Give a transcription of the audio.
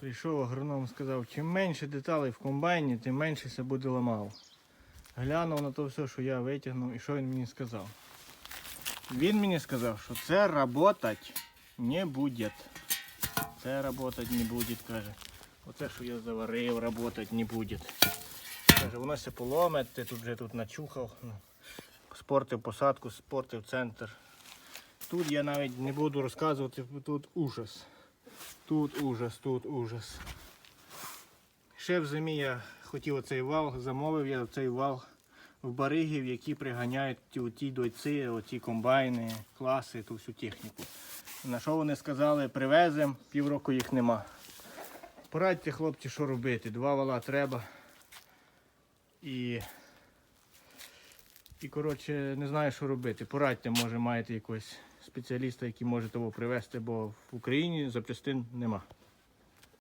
Прийшов агроном, сказав, чим менше деталей в комбайні, тим менше це буде ламав. Глянув на то все, що я витягнув, і що він мені сказав. Він мені сказав, що це работать не буде. Це работать не буде, каже. Оце, що я заварив, работать не буде. Каже, воно все поломе, ти тут вже тут начухав. ну, Спортив посадку, спортив центр. Тут я навіть не буду розказувати, тут ужас. Тут ужас, тут ужас. Ще в зимі я хотів оцей вал, замовив я цей вал в баригів, які приганяють ті, дойці, оті комбайни, класи, ту всю техніку. На що вони сказали, привеземо, півроку їх нема. Порадьте, хлопці, що робити. Два вала треба. І, і коротше, не знаю, що робити. Порадьте, може, маєте якогось спеціаліста, який може того привезти, бо в Україні запчастин нема.